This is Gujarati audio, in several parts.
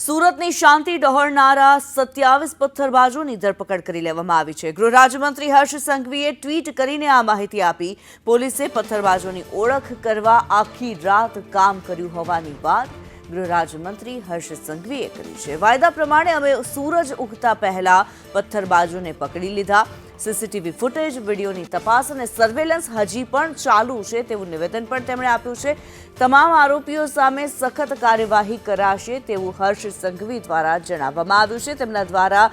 સુરતની શાંતિ ડહોળનારા સત્યાવીસ પથ્થરબાજોની ધરપકડ કરી લેવામાં આવી છે. ગૃહ રાજ્યમંત્રી હર્ષ સંઘવીએ ટ્વીટ કરીને આ માહિતી આપી. પોલીસે પથ્થરબાજોની ઓળખ કરવા આખી રાત કામ કર્યું હોવાની વાત ગૃહ રાજ્યમંત્રી હર્ષ સંઘવીએ કરી છે. વાયદા પ્રમાણે અમે સૂરજ ઉગતા પહેલા પથ્થરબાજોને પકડી લીધા. સીસીટીવી ફૂટેજ, વિડીયોની તપાસ અને સર્વેલન્સ હજી પણ ચાલુ છે તેવું નિવેદન પણ તેમણે આપ્યું છે. તમામ આરોપીઓ સામે સખત કાર્યવાહી કરાશે તેવું હર્ષ સંઘવી દ્વારા જણાવવામાં આવ્યું છે. તેમના દ્વારા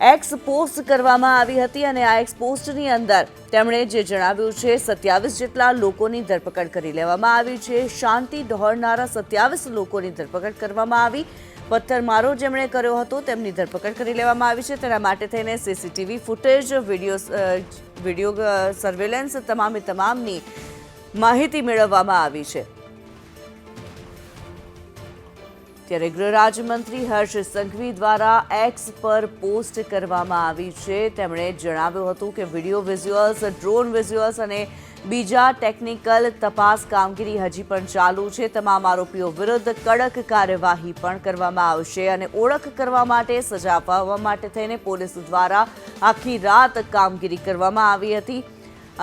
એક્સ પોસ્ટ કરવામાં આવી હતી અને આ એક્સ પોસ્ટની અંદર તેમણે જે જણાવ્યું છે, સત્યાવીસ જેટલા લોકોની ધરપકડ કરી લેવામાં આવી છે. શાંતિ ડહોળનારા સત્યાવીસ લોકોની ધરપકડ કરવામાં આવી. પથ્થરમારો જેમણે કર્યો હતો, તેમની ધરપકડ કરી લેવામાં આવી છે. તેના માટે થઈને CCTV footage video video surveillance તમામે તમામની માહિતી મેળવવામાં આવી છે. ત્યારે ગૃહ રાજ્યમંત્રી હર્ષ સંઘવી દ્વારા એક્સ પર પોસ્ટ કરવામાં આવી છે. તેમણે જણાવ્યું હતું કે વીડિયો વિઝ્યુઅલ્સ, ડ્રોન વિઝ્યુઅલ્સ અને બીજા ટેકનિકલ તપાસ કામગીરી હજી પણ ચાલુ છે. તમામ આરોપીઓ વિરુદ્ધ કડક કાર્યવાહી પણ કરવામાં આવશે અને ઓળખ કરવા માટે, સજા અપાવવા માટે થઈને પોલીસ દ્વારા આખી રાત કામગીરી કરવામાં આવી હતી.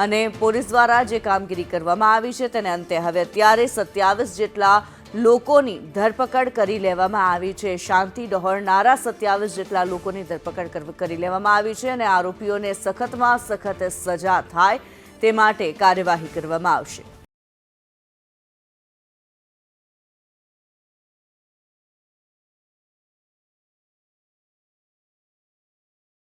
અને પોલીસ દ્વારા જે કામગીરી કરવામાં આવી છે તેને અંતે હવે અત્યારે સત્યાવીસ જેટલા લોકોની ધરપકડ કરી લેવામાં આવી છે. શાંતિ ડહોળનારા સત્યાવીસ જેટલા લોકોની ધરપકડ કર- લેવામાં આવી છે અને આરોપીઓને સખતમાં સખત સજા થાય તે માટે કાર્યવાહી કરવામાં આવશે.